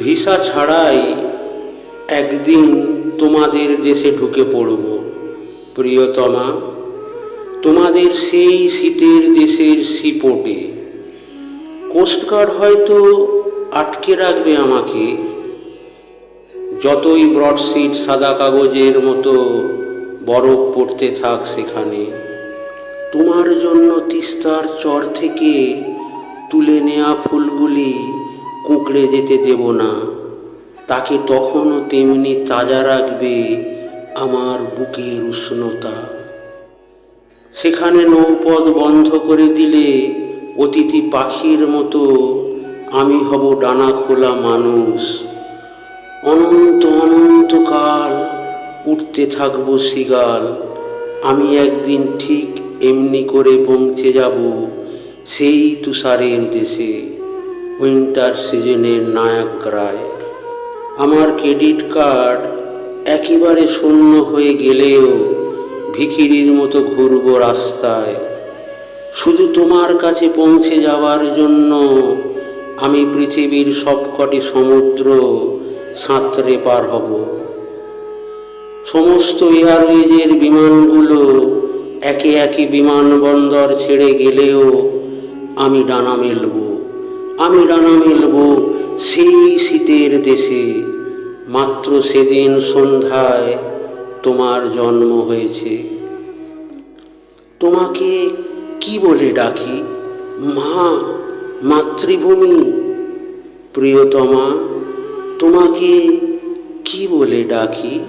Visa ছাড়াই একদিন তোমাদের দেশে ঢুকে পড়ব, প্রিয়তমা। তোমাদের সেই শীতের দেশের সিপোর্টে কোস্টগার্ড হয়তো আটকে রাখবে আমাকে। যতই ব্রডশিট সাদা কাগজের মতো বরফ পড়তে থাক সেখানে, তোমার জন্য তিস্তার চর থেকে তুলে নেওয়া ফুলগুলি কুঁকড়ে যেতে দেব না। তাকে তখনও তেমনি তাজা রাখবে আমার বুকের উষ্ণতা। সেখানে নৌপথ বন্ধ করে দিলে অতিথি পাখির মতো আমি হব ডানা খোলা মানুষ। অনন্ত অনন্তকাল উঠতে থাকব শিগাল। আমি একদিন ঠিক এমনি করে পৌঁছে যাব সেই তুষারের দেশে। উইন্টার সিজনের নায়করায় আমার ক্রেডিট কার্ড একেবারে শূন্য হয়ে গেলেও ভিখিরির মতো ঘুরব রাস্তায়। শুধু তোমার কাছে পৌঁছে যাওয়ার জন্য আমি পৃথিবীর সবকটি সমুদ্র সাঁতরে পার হব। সমস্ত এয়ারওয়েজের বিমানগুলো একে একে বিমানবন্দর ছেড়ে গেলেও আমি ডানা মেলব। আমি ডানা মেলব সেই শীতের দেশে। মাত্র সেদিন সন্ধ্যায় তোমার জন্ম হয়েছে। তোমাকে কি বলে ডাকি? মা, মাতৃভূমি। প্রিয়তমা, তোমাকে কি বলে ডাকি?